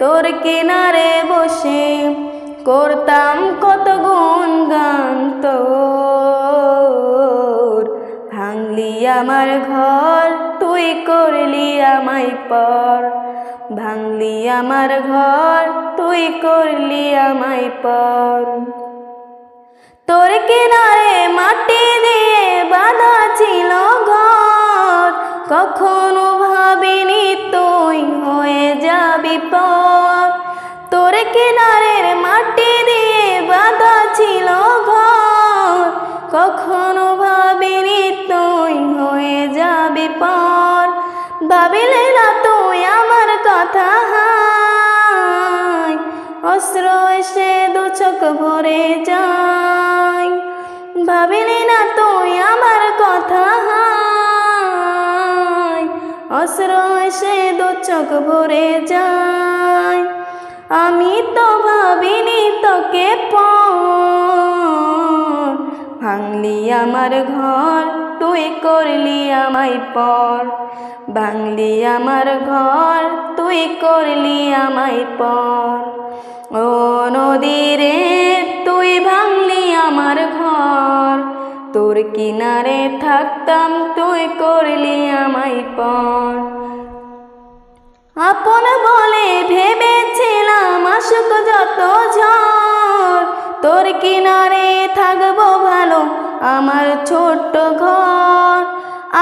তোর কিনারে বসে করতাম কত গুণ গান তোর। ভাঙলি আমার ঘর, তুই করলি আমায় পর। ভাঙলি আমার ঘর, তুই করলি আমায় পর। তোর কিনারে মাটি দিয়ে বাঁধা ছিল ঘর, কখনো ভাবিনি পর তোর কিনারের মাটি দিয়ে বাঁধা ছিল ঘর। কখনো ভাবিনি তুই হয়ে পর। ভাবিলে না তুই আমার কথা অস্ত্র এসে দু চোখ ভরে যায়। ভাবিলি না তুই আমার কথা অস্ত্র এসে দু চোখ ভরে যায়। আমি তো ভাবিনি তোকে ভাঙলি আমার ঘর, তুই করলি আমায় পর। ভাঙলি আমার ঘর, তুই করলি আমায় পর। ও নদীরে কিনারে থাকতাম, তুই করলি আমায় পর। আপন বলে ভেবেছিলাম, আসুক যত ঝড়, তোর কিনারে থাকব ভালো, আমার ছোট্ট ঘর।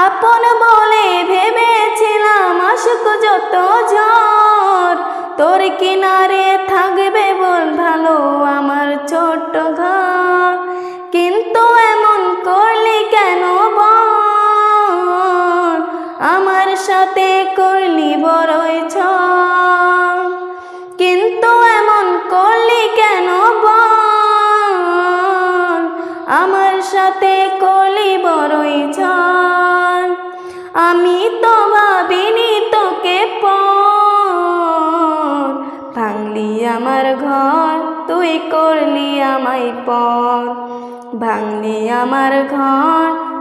আপন বলে ভেবেছিলাম, আসুক যত ঝড়, তোর কিনারে থাকবে বল ভালো, আমার সাথে করলি বড়ই কিন্তু এমন করলি কেন বল? আমার সাথে করলি বড়ই আমি তো ভাবিনি তোকে পর। ভাঙলি আমার ঘর, তুই করলি আমায় পর। ভাঙলি আমার ঘর